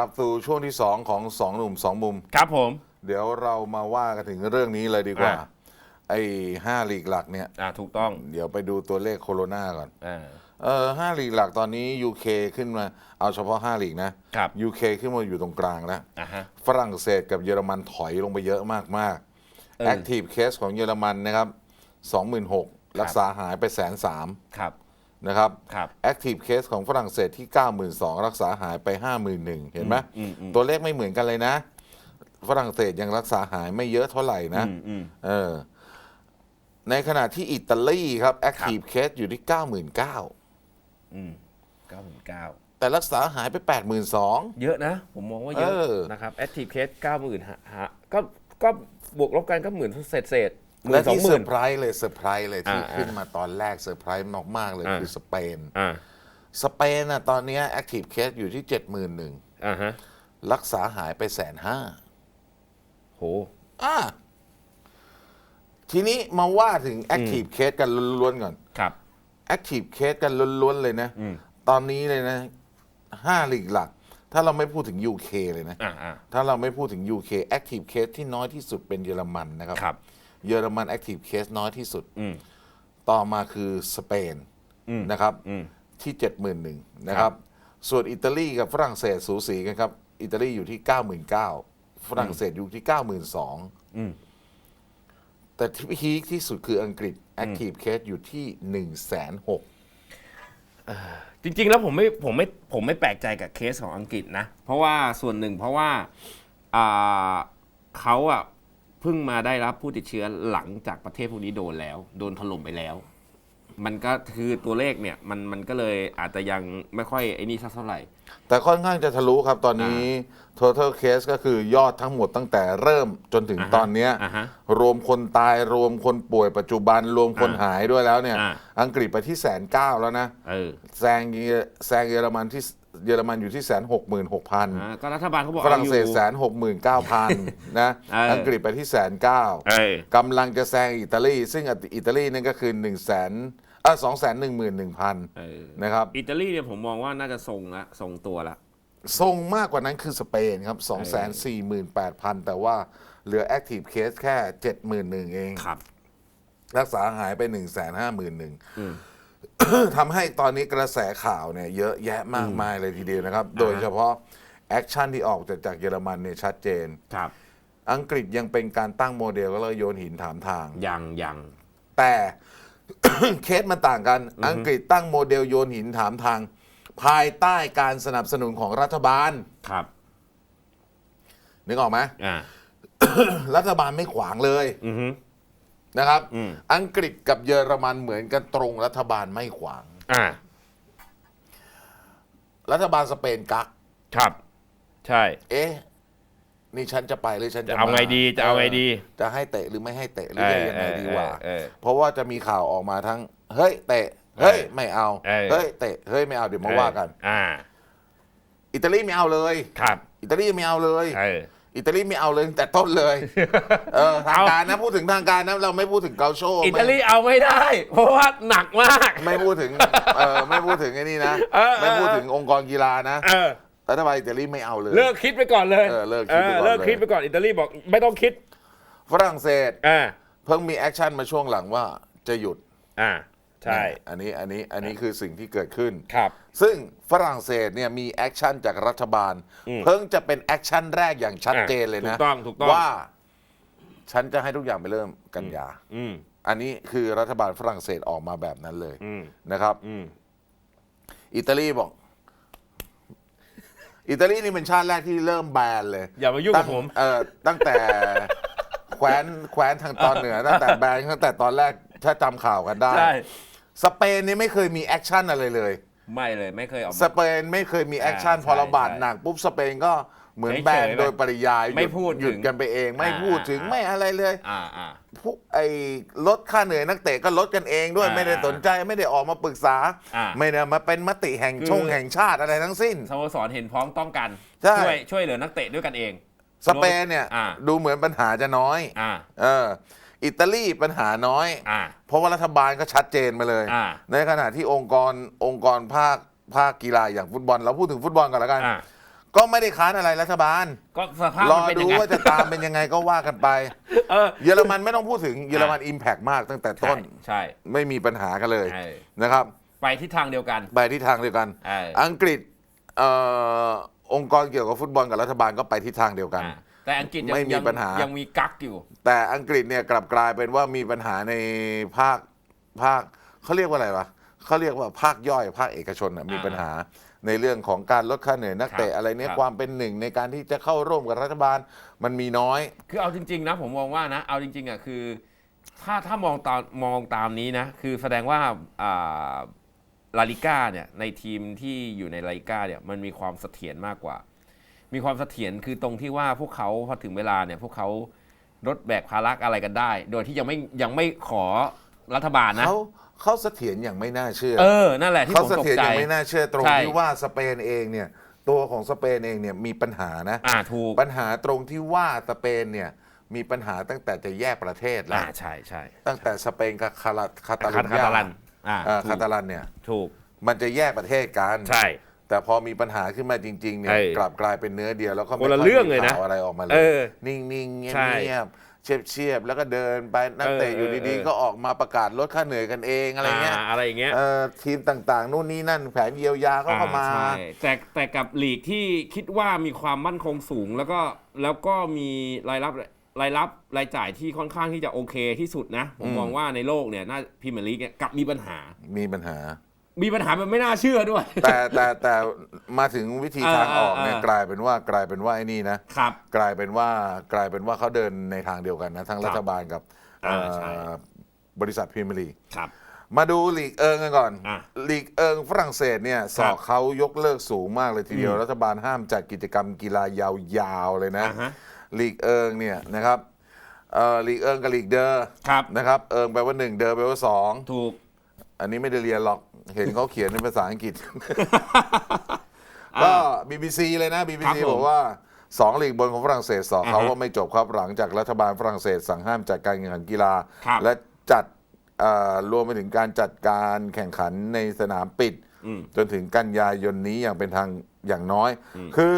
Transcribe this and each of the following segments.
กลับสู่ช่วงที่ 2 ของ 2 หนุ่ม 2 มุม ครับผม เดี๋ยวเรามาว่ากันถึงเรื่องนี้เลยดีกว่า อะ ไอ้ห้าลีกหลักเนี่ย อ่าถูกต้องเดี๋ยวไปดูตัวเลขโคโรนาก่อน อ่าเออห้าลีกหลักตอนนี้ UK ขึ้นมา เอาเฉพาะ 5 ลีกนะ ครับ UK ขึ้นมาอยู่ตรงกลางแล้ว อ่าฮะ ฝรั่งเศสกับเยอรมันถอยลงไปเยอะมากเอๆ อ Active Case ของเยอรมันนะครับ 26,000 รักษาหายไปแสนสาม ครับ นะครับครับ Active Case ของฝรั่งเศสที่ 92,000 รักษาหายไป 51,000 เห็นไหมอืมอืมตัวเลขไม่เหมือนกันเลยนะ ฝรั่งเศสยังรักษาหายไม่เยอะเท่าไหร่นะอืมอืม เออในขณะที่อิตาลีครับ Active Case อยู่ที่ 99,000 อืมเก้าหมื่นเก้าแต่รักษาหายไป 82,000 เยอะนะ ผมมองว่าเยอะเออ นะครับ active case เก้าหมื่นฮะก็ก็บวกลบกันก็หมื่นเศษเศษหมื่ และนสองที่หเซอมื่นร์ไพรส์เลยเซอร์ไพรส์เลยที่อ่าขึ้นมาตอนแรกเซอร์ไพรส์มากๆเลยอ่า คือสเปน อ่าสเปนน่ะตอนเนี้ย Active Case อยู่ที่ 71,000อ่าฮะรักษาหายไปแสนห้าโห อ่าทีนี้มาว่าถึง Active Case กันล้วนๆก่อนครับ Active Case กันล้วนๆเลยนะ อืม ตอนนี้เลยนะห้าลีกหลัก ถ้าเราไม่พูดถึง UK เลยนะ อ่าอ่าถ้าเราไม่พูดถึง UK Active Case ที่น้อยที่สุดเป็นเยอรมันนะครับ ครับ เยอรมัน Active Case น้อยที่สุด อืม ต่อมาคือสเปนอืม นะครับอืม ที่ 71,000นะครับส่วนอิตาลีกับฝรั่งเศสสูสีกันครับ อิตาลีอยู่ที่ 99,000ฝรั่งเศสอยู่ที่ 92,000อืม แต่ที่พีคที่สุดคืออังกฤษ Active Case อยู่ที่106,000 จริง ๆ แล้วผมไม่ผมไม่ผมไม่แปลกใจกับเคสของอังกฤษนะ เพราะว่าส่วนหนึ่งเพราะว่าอ่าเขาอะ เพิ่งมาได้รับผู้ติดเชื้อหลังจากประเทศพวกนี้โดนแล้ว โดนถล่มไปแล้ว มันก็คือตัวเลขเนี่ยมันมันก็เลยอาจจะยังไม่ค่อยไอ้นี่สักเท่าไหร่ แต่ค่อนข้างจะทะลุครับตอนนี้ total case ก็คือยอดทั้งหมดตั้งแต่เริ่มจนถึงอ่าฮะตอนเนี้ยอ่าฮะรวมคนตายรวมคนป่วยปัจจุบันรวมคนอ่าหายด้วยแล้วเนี่ย อ่า อังกฤษไปที่แสนเก้าแล้วนะ เออ แซงเยแซงเยอรมันที่ เยอรมันอยู่ที่แสนหกหมื่นหกพันอ่าก็รัฐบาลเขาบอกฝรั่งเศสอาอยู่แสนหกหมื่นเก้าพันนะเอออัอังกฤษไปที่แสนเก้าเออกำลังจะแซงอิตาลี ซึ่งอิตาลีนั่นก็คือหนึ่งแสนเออสองแสนหนึ่งหมื่นหนึ่งพันเออนะครับอิตาลีเนี่ยผมมองว่าน่าจะทรงละทรงตัวละทรงมากกว่านั้นคือสเปนครับ248,000 แต่ว่าเหลือ Active Case แค่ 71,000 เอง ครับ รักษาหายไป 151,000 ทำให้ตอนนี้กระแสข่าวเนี่ยเยอะแยะมากมายเลยทีเดียวนะครับ โดยเฉพาะแอคชั่นที่ออกจากจากเยอรมันเนี่ยชัดเจน ครับ อังกฤษยังเป็นการตั้งโมเดลก็เลยโยนหินถามทาง ยังยัง แต่ เคสมันต่างกัน อังกฤษตั้งโมเดลโยนหินถามทาง ภายใต้การสนับสนุนของรัฐบาล ครับ นึกออกไหมอ่า รัฐบาลไม่ขวางเลย อือฮึ นะครับอืมอังกฤษกับเยอรมันเหมือนกันตรงรัฐบาลไม่ขวาง อ่า รัฐบาลสเปนกัก ครับ ใช่ เอ๊ะ นี่ฉันจะไปหรือฉันจะจะเอาไงดีจะเอาไงดีจะให้เตะหรือไม่ให้เตะหรือจะยังไงดีวะเออเออเออเพราะว่าจะมีข่าวออกมาทั้ง เฮ้ย เตะ เฮ้ยเออไม่เอา เออ เฮ้ย เตะ เฮ้ย ไม่เอา เดี๋ยวมาว่ากัน อ่า อิตาลีไม่เอาเลย ครับ อิตาลีไม่เอาเลย เออ อิตาลีไม่เอาเลยตั้งแต่ต้นเลยเออทางเอาการนะพูดถึงทางการนะเราไม่พูดถึงเกาโชอิตาลีเอาไม่ได้ เพราะว่าหนักมาก ไม่พูดถึงเออไม่พูดถึงไอ้นี่นะ เออเออ ไม่พูดถึงองค์กรกีฬานะเออ รัฐบาลอิตาลีไม่เอาเลย เลิกคิดไปก่อนเลยเออเลิกคิดไปก่อนเลิกคิดเลยไปก่อนอิตาลีบอกไม่ต้องคิดฝรั่งเศส อ่าเพิ่งมีแอคชั่นมาช่วงหลังว่าจะหยุด อ่า ใช่ อันนี้อันนี้อันนี้คือสิ่งที่เกิดขึ้น ครับ ซึ่งฝรั่งเศสเนี่ยมีแอคชั่นจากรัฐบาล อืมเพิ่งจะเป็นแอคชั่นแรกอย่างชัดเจนเลยนะ ถูกต้องถูกต้อง ว่า ฉันจะให้ทุกอย่างไปเริ่มกันยา อืม อันนี้คือรัฐบาลฝรั่งเศสออกมาแบบนั้นเลยอืม นะครับ อืม อิตาลีบอก อิตาลีนี่เป็นชาติแรกที่เริ่มแบนเลยอย่ามายุ่งกับผมตั้เออตั้งแต่ แคว้นแคว้นทางตอนเหนือ ตั้งแต่แบนตั้งแต่ตอนแรกถ้าจำข่าวกันได้ ใช่ สเปนนี่ไม่เคยมีแอคชั่นอะไรเลย ไม่เลยไม่เคยออกสมา เปนไม่เคยมีแอคชั่นอ่าพอระบาดใช่หนักปุ๊บสเปนก็เหมือนเฉยๆแบนไปโดยปริยายไม่หยุพูดหยุดถึงกันไปเอง ไม่อ่าพูดถึงอ่า ไม่อะไรเลยอ่าอ่า พวกไอ้ลดค่าเหนื่อยนักเตะก็ลดกันเองด้วยอ่าไม่ได้สนใจไม่ได้ออกมาปรึกษา อ่าไม่ได้มาเป็นมติแห่งคือ ชงแห่งชาติอะไรทั้งสิ้น สโมสรเห็นพ้องต้องกันใช่ ช่วยช่วยเหลือนักเตะด้วยกันเอง สเปนเนี่ยอ่า ดูเหมือนปัญหาจะน้อย อ่า เออ อิตาลีปัญหาน้อย อ่า เพราะว่ารัฐบาลก็ชัดเจนมาเลย อ่าในขณะที่องค์กรองค์กรภาคภาคกีฬาอย่างฟุตบอลเราพูดถึงฟุตบอลก่อนแล้วกัน อ่า ก็ไม่ได้ค้านอะไรรัฐบาล ก็สภาพรอมันเป็นดูยังไงว่าจะตามเป็นยังไงก็ว่ากันไป เออเยอรมันไม่ต้องพูดถึงเยอรมันอิมแพกมากตั้งแต่ต้นใช่ ไม่มีปัญหากันเลยใช่ นะครับ ไปทิศทางเดียวกันไปที่ทางเดียวกัน เอออังกฤษเอ่อองค์กรเกี่ยวกับฟุตบอลกับรัฐบาลก็ไปทิศทางเดียวกัน อ่า แต่อังกฤษยังไม่มียังปัญหายัยังมีกักอยู่ แต่อังกฤษเนี่ยกลับกลายเป็นว่ามีปัญหาในภาคภาคเขาเรียกว่าอะไรวะเขาเรียกว่าภาคย่อย ภาคเอกชนน่ะมีอ่าปัญหาในเรื่องของการลดค่าเหนื่อยนักเตะครับอะไรเนี่ยครับความเป็นหนึ่งในการที่จะเข้าร่วมกับรัฐบาลมันมีน้อย คือเอาจริง ๆ นะ ผมมองว่านะ เอาจริง ๆอะคือ ถ้าถ้ามองตามมองตามนี้นะ คือแสดงว่าอ่าลาลิก้าเนี่ยในทีมที่อยู่ในลาลิก้าเนี่ยมันมีความเสถียรมากกว่า มีความเสถียรคือตรงที่ว่าพวกเขาพอถึงเวลาเนี่ยพวกเขาลดแบกภาระอะไรกันได้ โดยที่ยังไม่ยังไม่ขอรัฐบาลนะ เขาเขาเสถียรอย่างไม่น่าเชื่อเออ นั่นแหละที่เขาผมเสตกถียรใจ อย่างไม่น่าเชื่อตรงใช่ ที่ว่าสเปนเองเนี่ย ตัวของสเปนเองเนี่ยมีปัญหานะ อ่าถูกปัญหาตรงที่ว่าสเปนเนี่ยมีปัญหาตั้งแต่จะแยกประเทศแล้อ่าวใช่ใช่ตั้งแต่สเปนกับคาราคาตาคาลุคาญาตาลันอ่าเอ่อถูคากตาลันเนี่ยถูกมันจะแยกประเทศกัน ใช่ แต่พอมีปัญหาขึ้นมาจริง ๆ เนี่ย ใช่กลับกลายเป็นเนื้อเดียว แล้วก็ไม่คนละค่เรื่องเลยนะมีข่าวอะไรออกมาเลเอยอนิ่งๆเงีใช่ยบๆเชียบเชียบๆแล้วก็เดินไปนักเตะเอออยู่เออดีเออ ๆ ก็ออกมาประกาศลดค่าเหนื่อยกันเองอะไรเงี้ยาอะไรอย่างเงี้ย เออทีมต่างๆ นู่นนี่นั่นแผนเยียวยาเขาก็มา อ่ใช่แต่แต่กับลีกที่คิดว่ามีความมั่นคงสูงแล้วก็แล้วก็มีรายรับรายรับรายจ่ายที่ค่อนข้างที่จะโอเคที่สุดนะ ผมอืมมองว่าในโลกเนี่ยน่าพรีเมียร์ลีกเนี่ยกลับมีปัญหา มีปัญหา มีปัญหาแบบไม่น่าเชื่อด้วย แต่แต่แต่มาถึงวิธีเออทางออกเนี่ยเออเออกลายเป็นว่ากลายเป็นว่าไอ้นี่นะครับ กลายเป็นว่ากลายเป็นว่าเขาเดินในทางเดียวกันนะทั้งรัฐบาลกับอ่าเอ่อใช่บริษัทพรีเมียร์ลีก ครับ มาดูลีกเอิงกันก่อนอะลีกเอิงฝรั่งเศสเนี่ยสอกเขายกเลิกสูงมากเลยทีเดียวอืมรัฐบาลห้ามจัดกิจกรรมกีฬายาวๆเลยนะอ่าฮะลีกเอิงเนี่ยนะครับเอ่อลีกเอิงกับลีกเดอร์ครับ นะครับเอิงแปลว่าหนึ่งเดอแปลว่าสองถูก อันนี้ไม่ได้เรียนหรอก เห็นเขาเขียนเป็นภาษาอังกฤษ ก็ BBC เลยนะครั BBC บผม บอกว่าสองลีกบนของฝรั่งเศสสอบเขาอ่าฮะว่าไม่จบครับหลังจากรัฐบาลฝรั่งเศสสั่งห้ามจัดการแข่งขันกีฬา ครับ และจัดเอ่อรวมไปถึงการจัดการแข่งขันในสนามปิด อืม จนถึงกันยายนนี้อย่างเป็นทางอย่างน้อยอืมคือ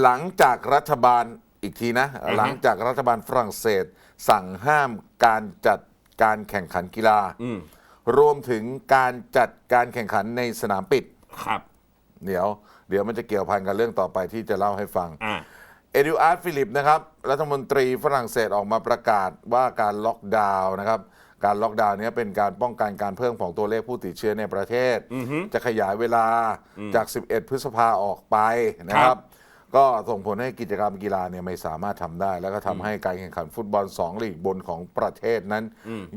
หลังจากรัฐบาลอีกทีนะ อือฮึ หลังจากรัฐบาลฝรั่งเศส สั่งห้ามการจัดการแข่งขันกีฬา อืม รวมถึงการจัดการแข่งขันในสนามปิด ครับ เดี๋ยว เดี๋ยวมันจะเกี่ยวพันกับเรื่องต่อไปที่จะเล่าให้ฟัง อ่า เอดิอาร์ตฟิลิปนะครับรัฐมนตรีฝรั่งเศสออกมาประกาศว่าการล็อกดาวน์นะครับ การล็อกดาวน์เนี้เป็นการป้องกันการเพิ่มของตัวเลขผู้ติดเชื้อในประเทศอือฮึจะขยายเวลาจาก 11 พฤษภาออกไปนะคครัรับ บ ก็ส่งผลให้กิจกรรมกีฬาเนี่ยไม่สามารถทำได้ แล้วก็ทำให้การแข่งขันฟุตบอล 2 ลีกบนของประเทศนั้น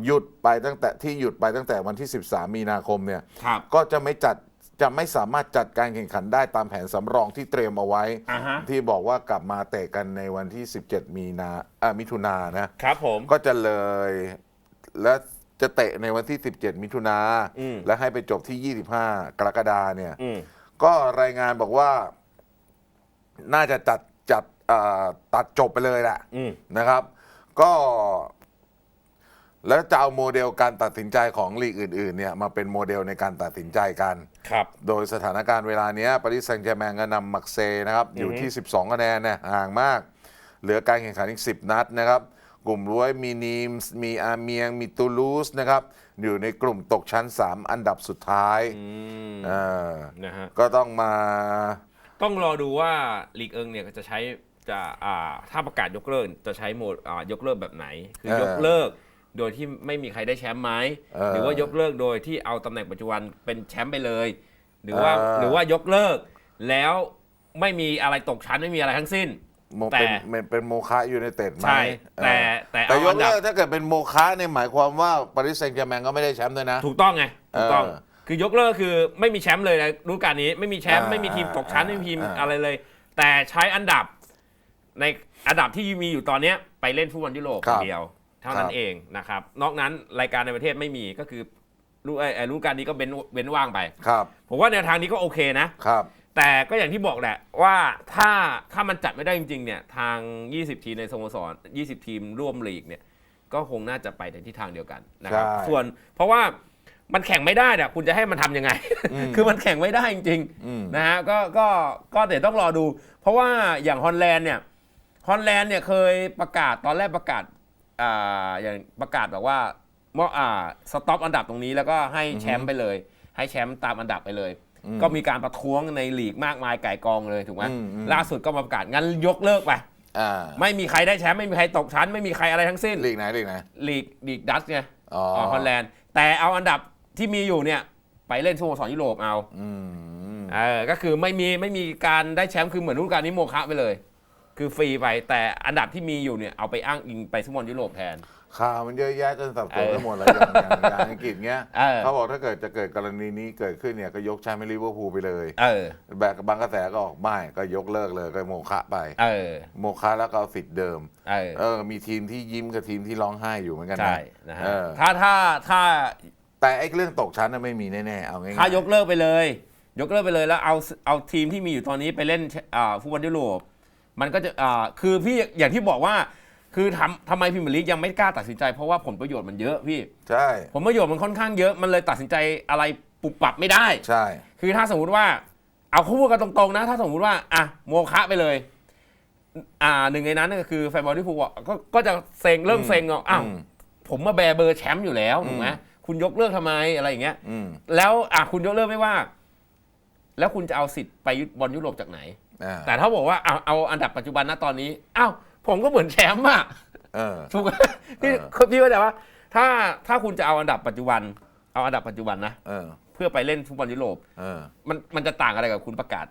หยุดไปตั้งแต่ที่หยุดไปตั้งแต่วันที่ 13 มีนาคมเนี่ยครับก็จะไม่จัดจะไม่สามารถจัดการแข่งขันได้ตามแผนสำรองที่เตรียมเอาไว้อ่าฮะที่บอกว่ากลับมาเตะกันในวันที่ 17 มีนาอ่ามิถุนายนนะครับผมก็จะเลยและจะเตะในวันที่ 17 มิถุนาอืมและให้ไปจบที่ 25 กรกฎาเนี่ยอืมก็รายงานบอกว่า น่าจะจัดจัดอ่าตัดจบไปเลยแหละอืมนะครับ ก็แล้วจะเอาโมเดลการตัดสินใจของลีกอื่นๆเนี่ยมาเป็นโมเดลในการตัดสินใจกันครับ โดยสถานการณ์เวลาเนี้ยปารีสแซงต์แชร์แมงก็นำมักเซย์นะครับ อยู่ที่ 12 คะแนนเนี่ยห่างมาก เหลือการแข่งขันอีก 10 นัดนะครับ กลุ่มร้วยมีนีมส์มีอาเมียง มีตูลูสนะครับ อยู่ในกลุ่มตกชั้น 3 อันดับสุดท้ายอืมเออนะฮะก็ต้องมา ต้องรอดูว่าลีกเอิงเนี่ยจะใช้จะอ่าถ้าประกาศยกเลิกจะใช้โหมดอ่ายกเลิกแบบไหน คือเออยกเลิกโดยที่ไม่มีใครได้แชมป์ไหมเออหรือว่ายกเลิกโดยที่เอาตำแหน่งปัจจุบันเป็นแชมป์ไปเลย หรือว่าเออ หรือว่ายกเลิก แล้วไม่มีอะไรตกชั้นไม่มีอะไรทั้งสิ้น โมแต่ เป็นเป็นเป็นโมฆะยูไนเต็ดไหมใช่แต่เออแต่แต่เอายอักนดับเลิกถ้าเกิดเป็นโมฆะเนี่ยหมายความว่าปารีสแซงต์แชร์แมงก็ไม่ได้แชมป์ด้วยนะถูกต้องไงถูกต้อง เออ คือยกเลิกคือไม่มีแชมป์เลยนะฤดูกาลนี้ไม่มีแชมป์อ่าไม่มีทีมตกชั้นไม่มีทีมอ่า อะไรเลย แต่ใช้อันดับในอันดับที่มีอยู่ตอนเนี้ยไปเล่นฟุตบอลยุโรปอย่างเดียว เท่านั้นเองนะครับ นอกนั้นรายการในประเทศไม่มีก็คือรู้ไอ้ไอ้ฤดูกาลนี้ก็เว้นเว้นว่างไป ครับผมว่าแนวทางนี้ก็โอเคนะ ครับ แต่ก็อย่างที่บอกแหละว่าถ้าถ้ามันจัดไม่ได้จริงๆเนี่ยทาง 20 ทีมในสโมสร 20 ทีมร่วมลีกเนี่ยก็คงน่าจะไปในทิศทางเดียวกันนะครับ ใช่ ส่วนเพราะว่า มันแข่งไม่ได้เนี่ยคุณจะให้มันทำยังไง คือมันแข่งไม่ได้จริงอืมๆนะฮะก็ก็ก็เดี๋ยวต้องรอดู เพราะว่าอย่างฮอลแลนด์เนี่ยฮอลแลนด์เนี่ยเคยประกาศตอนแรกประกาศอ่าอย่างประกาศแบบว่าเมื่ออ่าสต็อปอันดับตรงนี้แล้วก็ให้แชมป์ไปเลย ให้แชมป์ตามอันดับไปเลย ก็มีการประท้วงในลีกมากมายไก่ายกองเลยถูกไหมอืมอืมล่าสุดก็มาประกาศงั้นยกเลิกไปอ่าไม่มีใครได้แชมป์ไม่มีใครตกชั้น ไม่มีใครอะไรทั้งสิ้นลีกไหนลีกไหนลีกลีกดัตช์ไงอ๋ออ๋อฮอลแลนด์แต่เอาอันดับ ที่มีอยู่เนี่ยไปเล่นสโมสรยุโรปเอาอืมเออก็คือไม่มีไม่มีการได้แชมป์คือเหมือนฤดูกาลนี้โมฆะไปเลย คือฟรีไปแต่อันดับที่มีอยู่เนี่ยเอาไปอ้างอิงไปฟุตบอลยุโรปแทน ข่าวมันเยอะแยะจนสับสนเออไปหมดเลยอย่างอย่างอย่างอังกฤษเงี้ยเออ เขาบอกถ้าเกิดจะเกิดกรณีนี้เกิดขึ้นเนี่ยก็ยกแชมป์ให้ลิเวอร์พูลไปเลย เออ แบบบางกระแสก็ออกไม่ก็ยกเลิกเลยก็โมฆะไป เออ โมฆะแล้วก็เอาสิทธิ์เดิม เออ เออ มีทีมที่ยิ้มกับทีมที่ร้องไห้อยู่เหมือนกันนะใช่นะฮะเออถ้าถ้าถ้า แต่ไอ้เรื่องตกชั้นน่ะไม่มีแน่ๆเอาง่ายๆ ถ้ายกเลิกไปเลย ยกเลิกไปเลยแล้วเอาเอาทีมที่มีอยู่ตอนนี้ไปเล่นอ่าฟุตบอลยุโรปมันก็จะอ่าคือพี่อย่างที่บอกว่า คือทำทำไมพิมยร์ลีกยังไม่กล้าตัดสินใจเพราะว่าผลประโยชน์มันเยอะพี่ ใช่ ผลประโยชน์มันค่อนข้างเยอะมันเลยตัดสินใจอะไรปุบปับไม่ได้ ใช่ คือถ้าสมมุติว่าเอาคู่กันตรงๆนะ ถ้าสมมุติว่าอะโมคะไปเลย อ่าหนึ่งในนั้นก็คือแฟนบอลที่พูลก็ก็จะเซ็งเริ่มเซ็งเนาะอ้าวอืม ผมมาแบร์เบอร์แชมป์อยู่แล้วถูกไหมอืม คุณยกเลิกทำไมอะไรอย่างเงี้ย อืมแล้วอะคุณยกเลิกไม่ว่า แล้วคุณจะเอาสิทธิ์ไปบอลยุโรปจากไหน อ่าแต่ถ้าบอกว่าเอาเอาอันดับปัจจุบันนะตอนนี้อ้าวผมก็เหมือนแชมป์อะเออ ถูกไหมพี่เออ พี่เข้าใจว่า ถ้าถ้าคุณจะเอาอันดับปัจจุบัน เอาอันดับปัจจุบันนะเออเพื่อไปเล่นฟุตบอลยุโรป เออมันมันจะต่างอะไรกับคุณประกาศ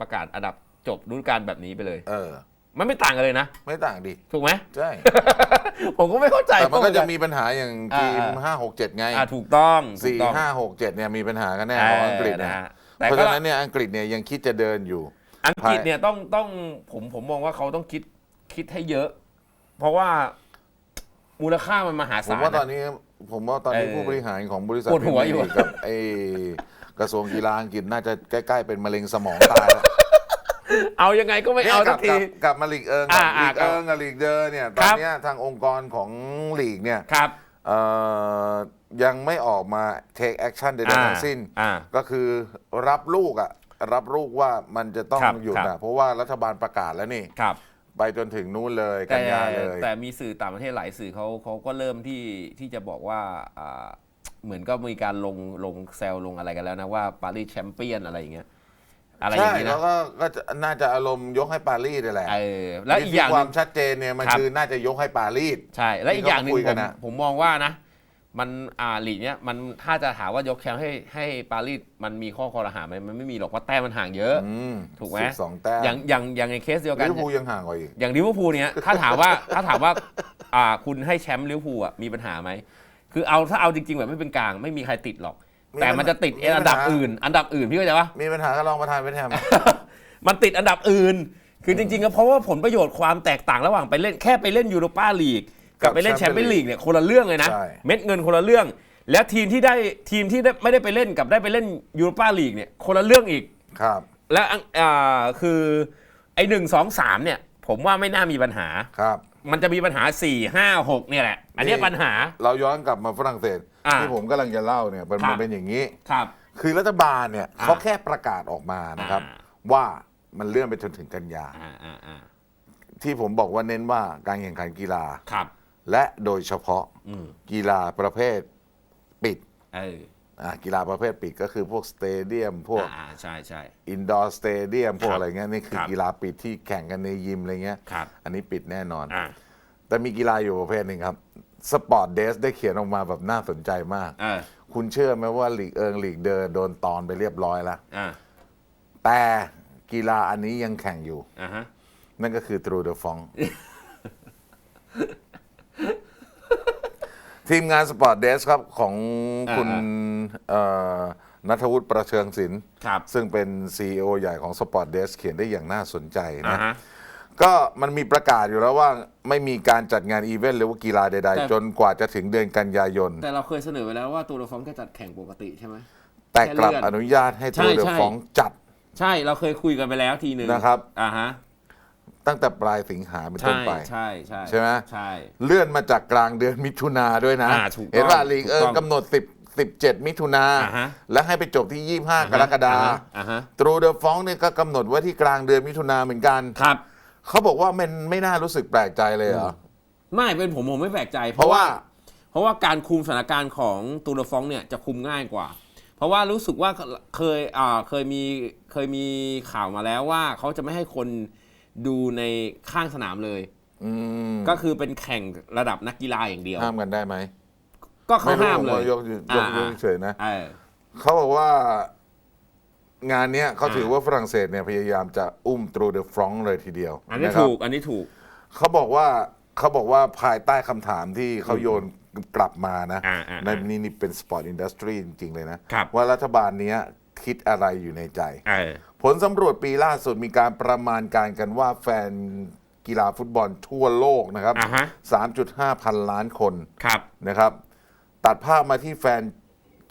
ประกาศอันดับจบฤดูกาลแบบนี้ไปเลย เออ มันไม่ต่างกันเลยนะ ไม่ต่างดิถูกไหม ใช่ ผมก็ไม่เข้าใจแต่มันก็จะเพรามีปัญหาอย่างอ่าทีมอ่าห้าหกเจ็ดไงอ่าถูกต้องถูสี่กต้องห้าหกเจ็ดเนี่ยมีปัญหากันแน่ของอังกฤษเนะเนี่ยฮะแต่เพราะก็ฉะนั้นเนี่ยอังกฤษเนี่ยยังคิดจะเดินอยู่ อังกฤษเนี่ยต้องต้องผมผมมองว่าเขาต้องคิดคิดให้เยอะ เพราะว่ามูลค่ามันมหาผมศาลว่าตอนนะนี้ผมว่าตอนนี้เออผู้บริหารของบริษัทปวดหัวอยู่พรีเมีร์ลีกกับไอ้กระทรวงกีฬาอังกฤษน่าจะใกล้ ๆ เป็นมะเร็งสมองตายแล้ว เอายังไงก็ไม่เอากสัลักบที กลับกลับมาลีกเอิงอ่าลีกอ่าเอิงกับลีกเดอร์เนี่ยตคอรันบ เนี้ยทางองค์กรของลีกเนี่ยครับ เอ่อยังไม่ออกมา take action ใดอ่าๆทั้งสิ้น อ่าก็คือรับลูกอะรับลูกว่ามันจะต้องครับหยุดครัอะบ เพราะว่ารัฐบาลประกาศแล้วนี่ ครับ ไปจนถึงนู้นเลยกัแต่นยาเลย แต่มีสื่อต่างประเทศหลายสื่อเขาเขาก็เริ่มที่ที่จะบอกว่าอ่าเหมือนก็มีการลงลงแซลลงอะไรกันแล้วนะว่าปารีสแชมเปี้ยนอะไรอย่างเงี้ย อะไรอใช่ย่างนี้แล้นะวก็ก็จะน่าจะอารมณ์ยกให้ปารีสนี่แหละเออแล้วอีกอย่างคหวานึ่มงชัดเจนเนี่ยมันครับ คือน่าจะยกให้ปารีส ใช่และอีกอย่างหนึ่งที่ผเขาคุยกันมอะ ผมมองว่านะ มันอ่าลีกเนี้ยมันถ้าจะถามว่ายกแชมป์ให้ให้ปารีสมันมีข้อคอรหาไหมมันไม่มีหรอกเพราะแต้มมันห่างเยอะอืมถูกไหมสิบสองแต้มอย่างอย่างอย่างในเคสเดียวกันลิเวอร์พูลยังห่างกว่าอีก อย่างลิเวอร์พูลเนี้ยถ้าถามว่าถ้าถามว่าอ่าคุณให้แชมป์ลิเวอร์พูลอะมีปัญหาไหมคือเอาถ้าเอาจริง ๆ แบบไม่เป็นกลางไม่มีใครติดหรอกมี แต่มันจะติดมีปัญหาอันดับอื่น อันดับอื่นพี่เข้าใจปะมีปัญหากับรองประธานเวทแฮม มันติดอันดับอื่น คือจริงๆก็เพราะว่าผลประโยชน์ความแตกต่างระหว่างไปเล่นแค่ไปเล่นยูโรปาลีกกับไปเล่นแชมเปี้ยนลีกเนี่ยคนละเรื่องเลยนะ ใช่ เม็ดเงินคนละเรื่อง แล้วทีมที่ได้ทีมที่ได้ไม่ได้ไปเล่นกับได้ไปเล่นยูโรปาลีกเนี่ยคนละเรื่องอีก ครับ และอังอ่าคือไอ้หนึ่งสองสามเนี่ย ผมว่าไม่น่ามีปัญหา ครับ มันจะมีปัญหา 4 5 6 เนี่ยแหละ อันเนี้ยนี่ปัญหา เราย้อนกลับมาฝรั่งเศสอ่าที่ผมกำลังจะเล่าเนี่ยมันครับ มันเป็นอย่างนี้ ครับ คือรัฐบาลเนี่ยอ่าเขาแค่ประกาศออกมานะครับ อ่า ว่ามันเลื่อนไปจนถึงกันยา อ่าอ่าอ่าที่ผมบอกว่าเน้นว่าการแข่งขันกีฬา ครับ และโดยเฉพาะอืมกีฬาประเภทปิด เออ อ่ากีฬาประเภทปิดก็คือพวกสเตเดียมพวกอ่าใช่ใช่ อินดอร์สเตเดียมพวกครับอะไรเงี้ยนี่คือครับกีฬาปิดที่แข่งกันในยิมอะไรเงี้ย ครับ อันนี้ปิดแน่นอน อ่าแต่มีกีฬาอยู่ประเภทหนึ่งครับสปอร์ตเดสได้เขียนออกมาแบบน่าสนใจมากอ่าคุณเชื่อไหมว่าลีกเอิงลีกเดอโดนตอนไปเรียบร้อยแล้ว อ่าแต่กีฬาอันนี้ยังแข่งอยู่ อ่าฮะ นั่นก็คือ True the f o n ทีมงานสปอร์ตเดสครับของคุณเอ่อนัทวุฒิประเชิงศิลป์ครับซึ่งเป็น CEO ใหญ่ของสปอร์ตเดสเขียนได้อย่างน่าสนใจอ่านะ ฮะ ก็มันมีประกาศอยู่แล้วว่าไม่มีการจัดงานอีเวนต์หรือว่ากีฬาใด แต่ ๆ จนกว่าจะถึงเดือนกันยายน แต่เราเคยเสนอไปแล้วว่าตัวละครก็จัดแข่งปกติใช่ไหม แต่กลับแค่เลื่อนอนุญาตให้ใช่ทูเดอใช่ฟองจัด ใช่เราเคยคุยกันไปแล้วทีหนึ่งนะครับ อ่าฮะ ตั้งแต่ปลายสิงหาเป็นต้ใช่นไป ใช่ใช่ใช่ไหม ใช่ เลื่อนมาจากกลางเดือนมิถุนาด้วยนะ อ่าถูกต้องเห็นว่าลีกเอิงถูกต้องกำหนด17 มิถุนาอ่าฮะและให้ไปจบที่ 25 กรกฎาคมอ่าฮะ ตรูเดอฟองเนี่ยก็กำหนดไว้ที่กลางเดือนมิถุนาเหมือนกัน ครับ เขาบอกว่ามันไม่น่ารู้สึกแปลกใจเลยเหรอ ไม่เป็นผมผมไม่แปลกใจ เพราะว่า เพราะว่าการคุมสถานการณ์ของตูร์ฟองเนี่ยจะคุมง่ายกว่า เพราะว่ารู้สึกว่าเคยอ่าเคยมีเคยมีข่าวมาแล้วว่าเขาจะไม่ให้คน ดูในข้างสนามเลย อืมก็คือเป็นแข่งระดับนักกีฬาอย่างเดียว ห้ามกันได้ไหมก็เขาไม่รู้ห้ามผมเลยว่ายกยกยกอ่าเฉยๆนะ เออ เขาบอกว่างานเนี้ยเขาอ่าถือว่าฝรั่งเศสเนี่ยพยายามจะอุ้มตรูเดอฟรองเลยทีเดียวอันนี้ะครับถูก อันนี้ถูก เขาบอกว่าเขาบอกว่าภายใต้คำถามที่เขาโยนกลับมานะอ่าอ่าในอ่านี่นี่เป็นสปอร์ตอินดัสทรีจริง ๆ เลยนะ ครับ ว่ารัฐบาลเนี้ยคิดอะไรอยู่ในใจ เออ ผลสำรวจปีล่าสุดมีการประมาณการกันว่าแฟนกีฬาฟุตบอลทั่วโลกนะครับ อ่าฮะ 3.5 พันล้านคนครับ นะครับ ตัดภาพมาที่แฟน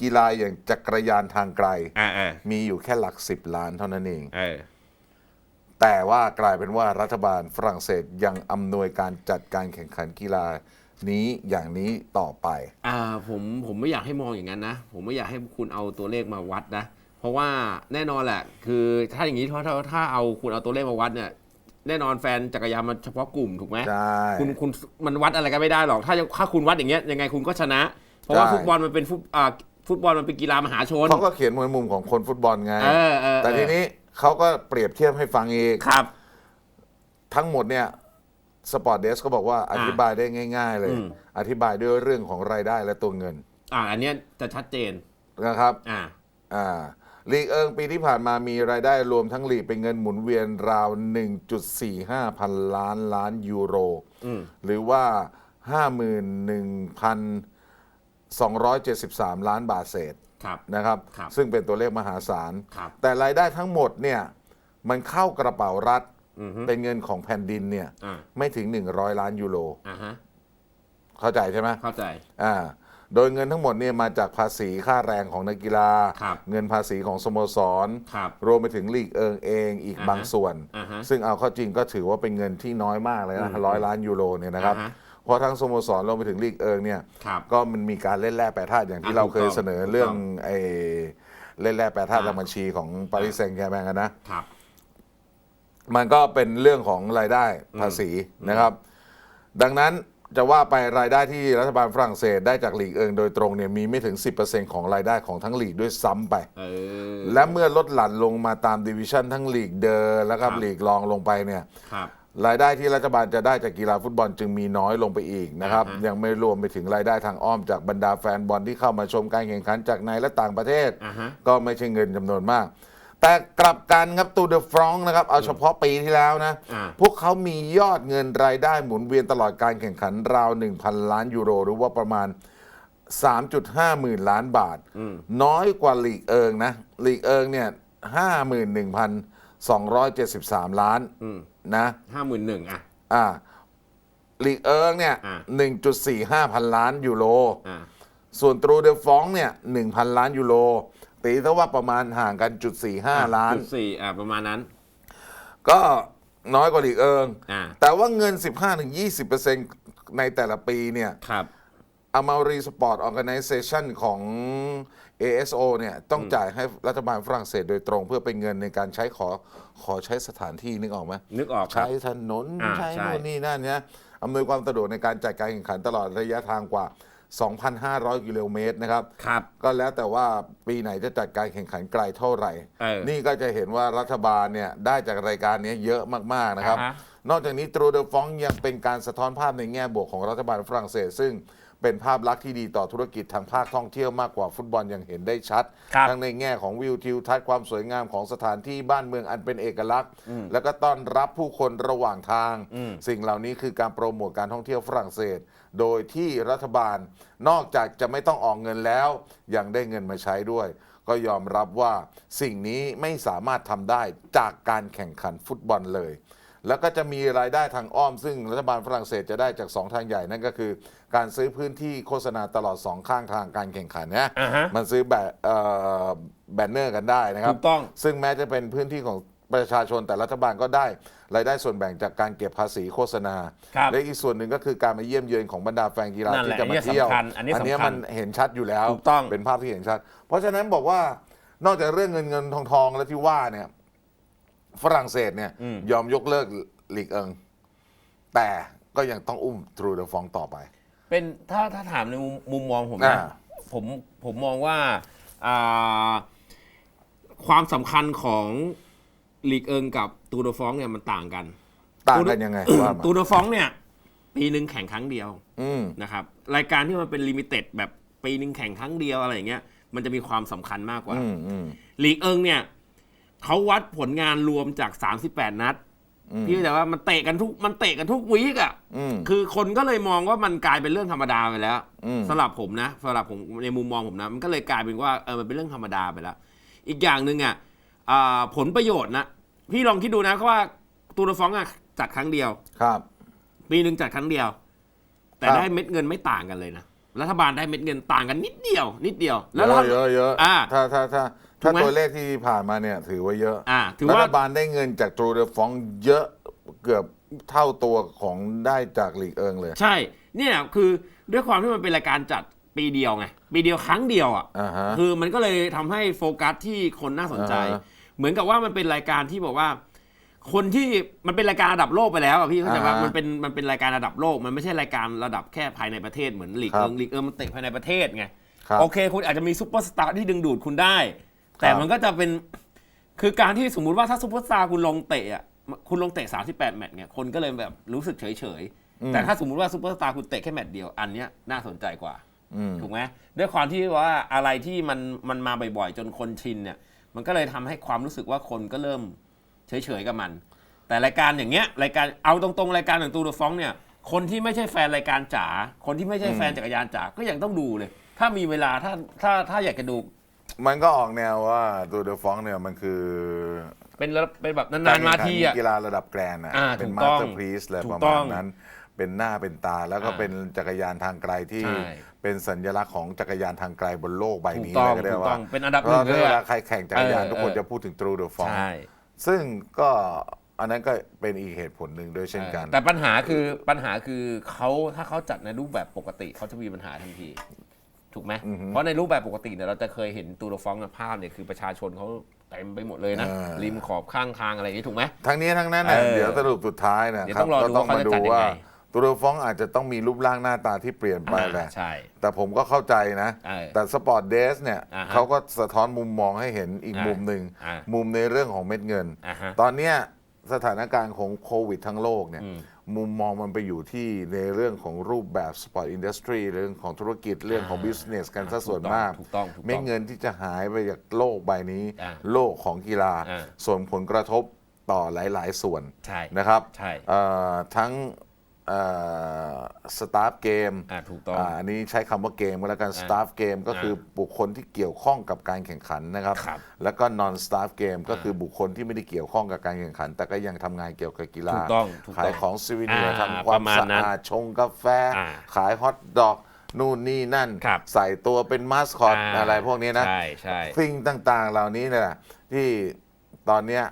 กีฬาอย่างจักรยานทางไกลเออเออมีอยู่แค่หลัก 10 ล้านเท่านั้นเอง เออ แต่ว่ากลายเป็นว่ารัฐบาลฝรั่งเศสยังอำนวยการจัดการแข่งขันกีฬานี้อย่างนี้ต่อไป อ่าผมผมไม่อยากให้มองอย่างนั้นนะ ผมไม่อยากให้คุณเอาตัวเลขมาวัดนะ เพราะว่าแน่นอนแหละ คือถ้าอย่างนี้ถ้าถ้าถ้าเอาคุณเอาตัวเลขมาวัดเนี่ยแน่นอนแฟนจักรยานมันเฉพาะกลุ่มถูกไหมใช่ คุณคุณมันวัดอะไรกันไม่ได้หรอก ถ้ายังถ้าคุณวัดอย่างเงี้ยยังไงคุณก็ชนะ เพราะว่าใช่ ฟุตบอลมันเป็นฟุตอ่าฟุตบอลมันเป็นกีฬามหาชน เขาก็เขียนในมุมของคนฟุตบอลไงเออเออ แต่ทีนี้เขาก็เปรียบเทียบให้ฟังอีก ครับ ทั้งหมดเนี่ยสปอร์ตเดสก็บอกว่าอธิบายได้ง่าย ๆ เลย อืม อธิบายด้วยเรื่องของรายได้และตัวเงินอ่าอันเนี้ยจะชัดเจนนะครับอ่าอ่า ลีกเอิงปีที่ผ่านมามีรายได้รวมทั้งลีกเป็นเงินหมุนเวียนราว 1.45 พันล้านล้านยูโรอืมหรือว่า 51,273 ล้านบาทเศษครับนะครับครับซึ่งเป็นตัวเลขมหาศาลครับแต่รายได้ทั้งหมดเนี่ยมันเข้ากระเป๋ารัฐอือฮึเป็นเงินของแผ่นดินเนี่ยอ่าไม่ถึง 100 ล้านยูโรอ่าฮะเข้าใจใช่ไหมเข้าใจอ่า โดยเงินทั้งหมดเนี่ยมาจากภาษีค่าแรงของนักกีฬา ครับเงินภาษีของสโมสร ครับรวมไปถึงลีกเอิงเองอีกอ่าฮะบางส่วน อ่าฮะซึ่งเอาเข้าจริงก็ถือว่าเป็นเงินที่น้อยมากเลยนะอืมร้อยล้านยูโรเนี่ยนะครับอ่าฮะ เพราะทั้งสโมสรรวมไปถึงลีกเอิงเนี่ย ครับ ก็มันมีการเล่นแร่แปรธาตุอย่างที่อะเราเคยถูกต้องเสนอเรื่องถูกต้องไอ้เล่นแร่แปรธาตุอ่าทางบัญชีของปารีสแซงต์แชร์แมงกันนะ ครับ มันก็เป็นเรื่องของรายได้ภาษีนะครับ ดังนั้น จะว่าไปรายได้ที่รัฐบาลฝรั่งเศสได้จากลีกเอิงโดยตรงเนี่ยมีไม่ถึง 10%ของรายได้ของทั้งลีกด้วยซ้ำไปเออและเมื่อลดหลั่นลงมาตามดิวิชั่นทั้งลีกเดอร์แล้วก็ครับ ลีกรองลงไปเนี่ย ครับ รายได้ที่รัฐบาลจะได้จากกีฬาฟุตบอลจึงมีน้อยลงไปอีกนะครับ อ่าฮะ ยังไม่รวมไปถึงรายได้ทางอ้อมจากบรรดาแฟนบอลที่เข้ามาชมการแข่งขันจากในและต่างประเทศ อ่าฮะ ก็ไม่ใช่เงินจำนวนมาก แต่กลับกันครับตูเดอฟรองนะครับ เอาเฉพาะปีที่แล้วนะ อ่า พวกเขามียอดเงินรายได้หมุนเวียนตลอดการแข่งขันราว 1,000 ล้านยูโร หรือว่าประมาณ 3.5 หมื่นล้านบาทอืมน้อยกว่าลีกเอิงนะลีกเอิงเนี่ย 51,273 ล้านอืมนะ ห้าหมื่นหนึ่งอะ อ่าลีกเอิงเนี่ย อ่า1.45 พันล้านยูโร อ่า ส่วนตรูเดฟองเนี่ย 1,000 ล้านยูโร ตีเท่าว่าประมาณห่างกันจุด45ล้าน จุดสี่อ่าประมาณนั้น ก็น้อยกว่าลีกเอิง อ่า แต่ว่าเงิน 15-20%ในแต่ละปีเนี่ยครับอ m มารีสปอร์ตออ g a n i z a t i o n ของ ASO เนี่ยต้องจ่ายให้รัฐบาลฝรั่งเศสโดยตรงเพื่อเป็นเงินในการใช้ขอขอใช้สถานที่นึกออกไหมนึกออกครับ ใช้ถนน อ่าใช้ใช่ นู่นนี่นั่นเนี่ยอำนวยความสะดวกในการจัดการแข่งขันตลอดระยะทางกว่า 2,500 กิโลเมตรนะครับ ครับ ก็แล้วแต่ว่าปีไหนจะจัดการแข่งขันไกลเท่าไหร่ เออนี่ก็จะเห็นว่ารัฐบาลเนี่ยได้จากรายการนี้เยอะมากๆนะครับ อ่าฮะ นอกจากนี้ตรูเดฟองยังเป็นการสะท้อนภาพในแง่บวกของรัฐบาลฝรั่งเศส ซึ่งเป็นภาพลักษณ์ที่ดีต่อธุรกิจทางภาคท่องเที่ยวมากกว่าฟุตบอลอย่างเห็นได้ชัด ครับทั้งในแง่ของวิวทิวทัศน์ความสวยงามของสถานที่บ้านเมืองอันเป็นเอกลักษณ์ แล้วก็ต้อนรับผู้คนระหว่างทาง อืม สิ่งเหล่านี้คือการโปรโมทการท่องเที่ยวฝรั่งเศส โดยที่รัฐบาลนอกจากจะไม่ต้องออกเงินแล้ว ยังได้เงินมาใช้ด้วย ก็ยอมรับว่าสิ่งนี้ไม่สามารถทำได้จากการแข่งขันฟุตบอลเลย แล้วก็จะมีรายได้ทางอ้อม ซึ่งรัฐบาลฝรั่งเศสจะได้จาก 2 ทางใหญ่นั่นก็คือ การซื้อพื้นที่โฆษณาตลอด 2 ข้างทางการแข่งขันนะอ่าฮะมันซื้อแบบเอ่อแบนเนอร์กันได้นะครับ ถูกต้อง ซึ่งแม้จะเป็นพื้นที่ของประชาชนแต่รัฐบาลก็ได้รายได้ส่วนแบ่งจากการเก็บภาษีโฆษณาครับและอีกส่วนหนึ่งก็คือการมาเยี่ยมเยือนของบรรดาแฟนกีฬานั่นแหที่ละจะมาอันนี้เที่ยวสำคัญอันนี้เนี้ยสำคัญมันเห็นชัดอยู่แล้วถูกต้องเป็นภาพที่เห็นชัด เพราะฉะนั้นบอกว่านอกจากเรื่องเงินเงินทองทองและที่ว่าเนี่ย ฝรั่งเศสเนี่ยยอมยกเลิกลีกเอิง แต่ก็ยังต้องอุ้มทรูเดฟองต่อไป เป็นถ้าถ้าถามในมุมมุมมองผมอ่านะผมผมมองว่าอ่า ความสำคัญของลีกเอิงกับตูดฟองเนี่ยมันต่างกัน ต่างกันยังไงว่ามาตูดฟองเนี่ย ปีหนึ่งแข่งครั้งเดียว อืม นะครับรายการที่มันเป็นลิมิเต็ดแบบปีหนึ่งแข่งครั้งเดียวอะไรอย่างเงี้ยมันจะมีความสำคัญมากกว่าอืมอืม ลีกเอิงเนี่ย เขาวัดผลงานรวมจาก 38 นัด พี่เข้าใจว่ามันเตะกันทุกมันเตะกันทุกวีกอะอืมคือคนก็เลยมองว่ามันกลายเป็นเรื่องธรรมดาไปแล้วอืมสำหรับผมนะสำหรับผมในมุมมองผมนะ มันก็เลยกลายเป็นว่าเออมันเป็นเรื่องธรรมดาไปแล้ว อีกอย่างหนึ่งอะอ่าผลประโยชน์นะพี่ลองคิดดูนะว่าตูนฟองอะจัดครั้งเดียวครับ ปีหนึ่งจัดครั้งเดียว แต่ครับได้เม็ดเงินไม่ต่างกันเลยนะรัฐบาลได้เม็ดเงินต่างกันนิดเดียว นิดเดียวเยแล้วอะรัฐเยอะเยอะอ่าถ้าถ้าถ้า ถูถ้ากไหม ตัวเลขที่ผ่านมาเนี่ยถือว่าเยอะอ่าถือรัว่าฐบาลได้เงินจากทรูเดฟองเยอะเกือบเท่าตัวของได้จากลีกเอิงเลยใช่ เนี่ยคือด้วยความที่มันเป็นรายการจัดปีเดียวไง ปีเดียวครั้งเดียวอะ อ่าฮะ คือมันก็เลยทำให้โฟกัสที่คนน่าสนใจ อ่าฮะเหมือนกับว่ามันเป็นรายการที่บอกว่า คนที่มันเป็นรายการระดับโลกไปแล้วอะพี่เข้าใจว่าอ่าฮะมันเป็นมันเป็นรายการระดับโลก มันไม่ใช่รายการระดับแค่ภายในประเทศเหมือนลีกครัเอิบงลีกเอิงมันเตะภายในประเทศไง ครับ โอเค คุณอาจจะมีซุปเปอร์สตาร์ที่ดึงดูดคุณได้ แต่ครับมันก็จะเป็นคือการที่สมมุติว่าถ้าซุปเปอร์สตาร์คุณลงเตะอะคุณลงเตะ 38 แมตช์เนี่ยคนก็เลยแบบรู้สึกเฉยเฉยๆแต่ถ้าสมมุติว่าซุปเปอร์สตาร์คุณเตะแค่แมตช์เดียวอันเนี้ยน่าสนใจกว่าอืมถูกไหมด้วยความที่ว่าอะไรที่มันมันมาบ่อยๆ จนคนชินเนี่ย มันก็เลยทำให้ความรู้สึกว่าคนก็เริ่มเฉยๆกับมัน แต่รายการอย่างเงี้ยรายการเอาตรงๆรายการอย่างตูดฟองเนี่ย คนที่ไม่ใช่แฟนรายการจ๋าคนที่ไม่ใช่แฟนจักรยานจ๋าก็ยังต้องดูเลย ถ้ามีเวลาถ้าถ้าถ้าอยากจะดู มันก็ออกแนวว่าตัวเดฟองเนี่ยมันคือเป็นระเป็นแบบนานๆมาทีอะ กีฬาระดับแกรนด์อะอ่าเป็นถูกมาต้สองเตอร์พรีสเลยถูปกระต้มาอณงนั้น เป็นหน้าเป็นตาแล้วก็อ่าเป็นจักรยานทางไกลที่ ใช่เป็นสัญลักษณ์ของจักรยานทางไกลบนโลกใบถูกนี้ต้อเลงยก็ได้ถูกต้ว่าองเป็นอันดับเพหนึ่ราะงเลยเวลาอะใครแข่งจักรยานเออทุกคนเออ จะพูดถึงทรูเดฟอง ใช่ซึ่งก็อันนั้นก็เป็นอีกเหตุผลหนึ่งด้วยเช่นกัน แต่ปัญหาคือปัญหาคือเขาถ้าเขาจัดในรูปแบบปกติเขาจะมีปัญหาทันที ถูกไหมอือฮึเพราะในรูปแบบปกติเนี่ยเราจะเคยเห็นตูโรฟองกับภาพเนี่ยคือประชาชนเขาเต็มไปหมดเลยนะเออริมขอบข้างทางอะไรอย่างนี้ถูกไหม ทั้งนี้ทั้งนั้นน่ะเออเดี๋ยวสรุปสุดท้ายนะเดี๋ยวครับต้องรอก็ดูต้องว่ามาเขาจะดูจัดยังไงว่าตูเดฟองอาจจะต้องมีรูปร่างหน้าตาที่เปลี่ยนไปแหละใช่ แต่ผมก็เข้าใจนะ เออแต่สปอร์ตเดสเนี่ยอ่าฮะเขาก็สะท้อนมุมมองให้เห็นอีกอ่ามุมหนึ่งอ่ามุมในเรื่องของเม็ดเงิน อ่าฮะตอนเนี้ยสถานการณ์ของโควิดทั้งโลกเนี่ยอืม มุมมองมันไปอยู่ที่ในเรื่องของรูปแบบสปอร์ตอินดัสทรีเรื่องของธุรกิจเรื่องของอ่าบิสเนสกันซะส่วนมากถูกต้องถูกต้องเม็ดเงินที่จะหายไปจากโลกใบนี้ อ่าโลกของกีฬา อ่าส่วนผลกระทบต่อหลาย ๆ ส่วนใช่นะครับใช่ เอ่อทั้ง สตาฟเกมอ่าถูกต้อง อันนี้ใช้คำว่าเกมก็แล้วกันอ่าสตาฟเกมก็คือบุคคลที่เกี่ยวข้องกับการแข่งขันนะครับ ครับแล้วก็ non staff game ก็คือบุคคลที่ไม่ได้เกี่ยวข้องกับการแข่งขัน แต่ก็ยังทำงานเกี่ยวกับกีฬาถูกต้องถูกต้องขายของซีวิเนียอ่าทำความประมาณสะนั้นอาดชงกาแฟ อ่าขายฮอทดอกนู่นนี่นั่น ครับใส่ตัวเป็นมาสคอตาอะไรพวกนี้นะใช่ใช่ สิ่งต่างๆ เหล่านี้เนี่ยแหละที่ตอนเนี้ย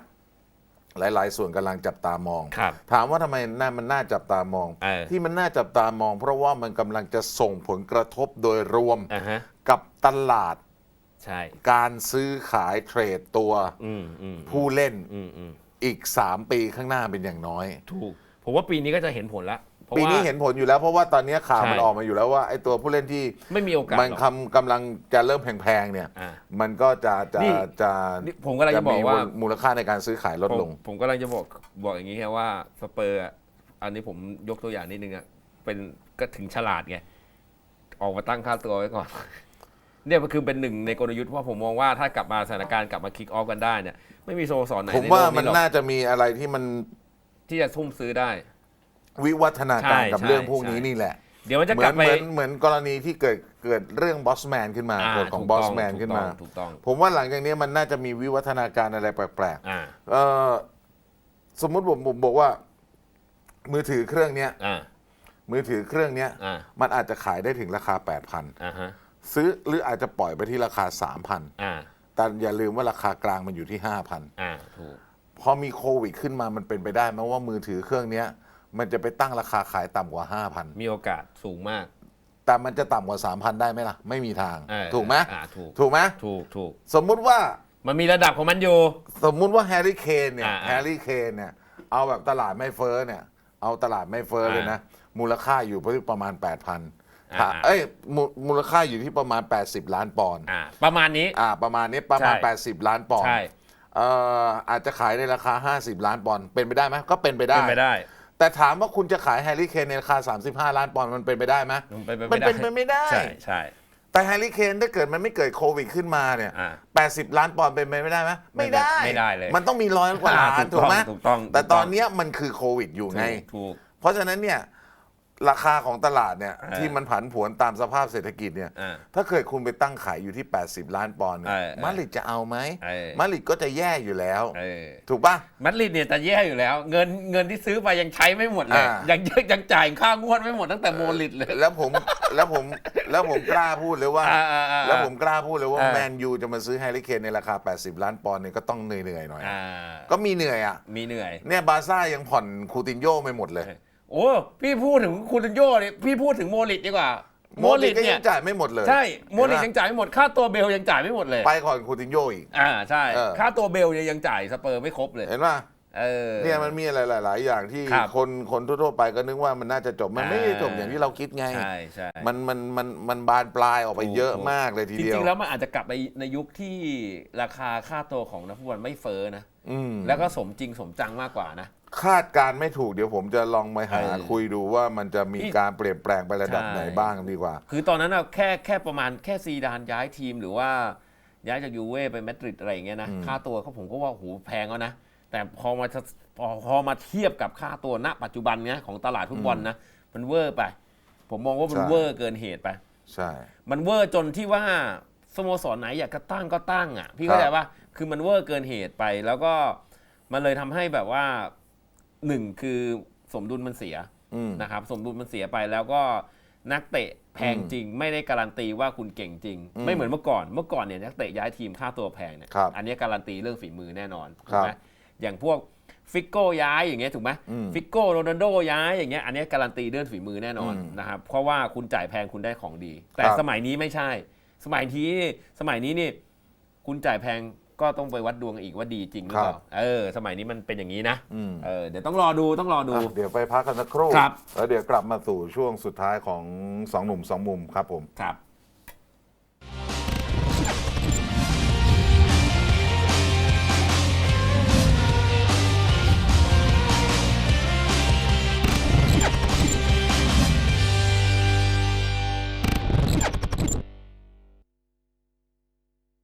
หลาย ๆ ส่วนกำลังจับตามอง ครับ ถามว่าทำไมน่ามันน่าจับตามอง เออ ที่มันน่าจับตามอง เพราะว่ามันกำลังจะส่งผลกระทบโดยรวมอ่าฮะ กับตลาดใช่ การซื้อขายเทรดตัวอืมอืมผู้เล่นอืมอืมอีก 3 ปีข้างหน้าเป็นอย่างน้อย ถูก ผมว่าปีนี้ก็จะเห็นผลละ เพราะปีว่า นี้เห็นผลอยู่แล้วเพราะว่าตอนนี้ข่าวใช่ มันออกมาอยู่แล้วว่าไอ้ตัวผู้เล่นที่ไม่มีโอกาสมันหรอก คำกำลังจะเริ่มแพงๆเนี่ย อ่ามันก็จะจะนี่ จะนี่ผมกำลังจะบอกว่ามีมูลค่าในการซื้อขายลดผมลงผมกำลังจะบอกบอกอย่างนี้แค่ว่าสเปอร์อะอันนี้ผมยกตัวอย่างนิดนึงอะเป็นก็ถึงฉลาดไง ออกมาตั้งค่าตัวไว้ก่อน เนี่ยมันคือเป็นหนึ่งในกลยุทธ์เพราะผมมองว่าถ้ากลับมาสถานการณ์กลับมาคิกออฟกันได้เนี่ย ไม่มีสโมสรไหนผมในโลว่ากมันนี้หรอกน่าจะมีอะไรที่มันที่จะทุ่มซื้อได้ วิวัฒนาการใช่กับใช่เรื่องพวกนี้ใช่ นี่แหละ เดี๋ยวมันจะเหมืกอลับนไป เหมือนเหมือนกรณีที่เกิดเกิดเรื่องบอสแมนขึ้นมาอ่าเกิดของถูบกอต้สงแมนขึ้นมา ถูกต้อง ผมว่าหลังจากนี้มันน่าจะมีวิวัฒนาการอะไรแปลกอ่าๆเอ่อสมมุติผมผมบอกว่า มือถือเครื่องเนี้ยอ่ามือถือเครื่องเนี้ยอ่ามันอาจจะขายได้ถึงราคา 8,000 อ่าฮะซื้อหรืออาจจะปล่อยไปที่ราคา 3,000 อ่าแต่อย่าลืมว่าราคากลางมันอยู่ที่ 5,000 อ่าถูก พอมีโควิดขึ้นมามันเป็นไปได้ไหมว่ามือถือเครื่องเนี้ย มันจะไปตั้งราคาขายต่ำกว่า5,000มีโอกาสสูงมากแต่มันจะต่ำกว่า 3,000 ได้ไหมล่ะ ไม่มีทาง เออถูกไหมอ่าถูก ถูกไหมถูกถูกสมมุติว่า มันมีระดับของมันอยู่ สมมุติว่าแฮร์รี่เคนเนี่ยอ่าอ่าแฮร์รี่เคนเนี่ยเอาแบบตลาดไม่เฟ้อเนี่ย เอาตลาดไม่เฟ้อเลยนะ มูลค่าอยู่ประมาณ 8,000อ่าถ้าเอ้ยมูมูลค่าอยู่ที่ประมาณ 80 ล้านปอนด์อ่า ประมาณนี้ อ่าประมาณนี้ประมาณ ใช่ 80 ล้านปอนด์ใช่เอ่ออาจจะขายในราคา 50 ล้านปอนด์เป็นไปได้ไหมก็เป็นไปได้ เป็นไปได้ แต่ถามว่าคุณจะขายแฮร์รี่เคนในราคา 35 ล้านปอนด์มันเป็นไปได้ไหมมันเป็นไปมันเป็นไปไม่ได้ ใช่ใช่ แต่แฮร์รี่เคนถ้าเกิดมันไม่เกิดโควิดขึ้นมาเนี่ยอ่า80 ล้านปอนด์เป็นไปไม่ได้ไหมไม่ได้ไม่ได้เลยมันต้องมีร้อยกว่าล้านถูถูกกต้องไหมถูกต้องแต่ถูกตต้องอนเนี้ยมันคือโควิดอยู่ไง ถูกถูกเพราะฉะนั้นเนี่ย ราคาของตลาดเนี่ยเออที่มันผันผวนตามสภาพเศรษฐกิจเนี่ยอ่าถ้าเกิดคุณไปตั้งขายอยู่ที่ 80 ล้านปอนด์เนี่ยเออเออมาดริดจะเอาไหมเออ มาดริดก็จะแย่อยู่แล้ว เออถูกป่ะ มัดริดเนี่ยแต่แย่อยู่แล้ว เงินเงินที่ซื้อไปยังใช้ไม่หมดเลย อ่ายั ยังยังยังจ่ายค่างวดไม่หมดตั้งแต่โมลิดเลย แล้วผมแล้วผมแล้วผมกล้าพูดเลยว่า อ่าอ่าอ่าแล้วผมกล้าพูดเลยว่าอ่า แมนยูจะมาซื้อแฮร์รี่เคนในราคา 80 ล้านปอนด์เนี่ยก็ต้องเหนื่อยๆหน่อยอ่าก็มีเหนื่อยอะมีเหนื่อย เนี่ยบาร์ซ่ายังผ่อนคูตินโญ่ไม่หมดเลย โอ้พี่พูดถึงคูตินโญ่เนี่ยพี่พูดถึงโมลิดดีกว่าโมดริดก็เนี่ยัยงจ่ายไม่หมดเลย ใช่โมลิดเห็นปะยังจ่ายไม่หมด ค่าตัวเบลยังจ่ายไม่หมดเลย ไปก่อนคูตินโญ่อีก อ่าใช่เออค่าตัวเบลเนี่ยยังจ่ายสเปอร์ไม่ครบเลย เห็นป่ะเออเนี่ยมันมีอะไรหลาย ๆ อย่างที่ครับคนคนทั่ว ๆ ไปก็นึกว่ามันน่าจะจบ มันไม่ได้จบอ่าอย่างที่เราคิดไง ใช่ใช่มันมันมันมันบานปลายออกไปถูกเยอะถูกมากเลยทีจเดียวริง ๆ แล้วมันอาจจะกลับไปในยุคที่ราคาค่าตัวของนักฟุตบอลไม่เฟ้อนะอืมแล้วก็สมจริงสมจังมากกว่านะ คาดการณ์ไม่ถูกเดี๋ยวผมจะลองไปหาเออคุยดูว่ามันจะมีนี่การเปลี่ยนแปลงไประดับใช่ไหนบ้างดีกว่า คือตอนนั้นอะแค่แค่ประมาณแค่ซีดานย้ายทีมหรือว่าย้ายจากยูเว่ไปมาดริดอะไรอย่างเงี้ยนะอืมค่าตัวเขาผมก็ว่าโหแพงแล้วนะ แต่พอมาพอพอมาเทียบกับค่าตัวณ ปัจจุบันเนี้ยของตลาดฟุตบอลนะ มันเวอร์ไป ผมมองว่ามันเวอร์เกินเหตุไป ใช่ มันเวอร์จนที่ว่าสโมสรไหนอยากจะตั้งก็ตั้งอะ พี่เข้าใจปะคือมันเวอร์เกินเหตุไปแล้วก็มันเลยทำให้แบบว่า หนึ่งคือสมดุลมันเสียอืม นะครับสมดุลมันเสียไปแล้วก็นักเตะแพงจริง ไม่ได้การันตีว่าคุณเก่งจริง อืมไม่เหมือนเมื่อก่อนเมื่อก่อนเนี่ยนักเตะย้ายทีมค่าตัวแพงเนี่ยครับอันนี้การันตีเรื่องฝีมือแน่นอนถูครักบไหมอย่างพวกฟิกโก้ย้ายอย่างเงี้ยถูกไหมอืมฟิกโก้โรนัลโดย้ายอย่างเงี้ยอันนี้การันตีเรื่องฝีมือแน่นอนอืมนะครับเพราะว่าคุณจ่ายแพงคุณได้ของดี แต่ครับ สมัยนี้ไม่ใช่ สมัยนี้สมัยนี้นี่คุณจ่ายแพง ก็ต้องไปวัดดวงอีกว่าดีจริงหรือเปล่า เออ สมัยนี้มันเป็นอย่างนี้นะ อืม เออ เดี๋ยวต้องรอดู ต้องรอดู อะเดี๋ยวไปพักกันสักครู่ครับ แล้วเดี๋ยวกลับมาสู่ช่วงสุดท้ายของสองหนุ่มสองมุมครับผม ครับ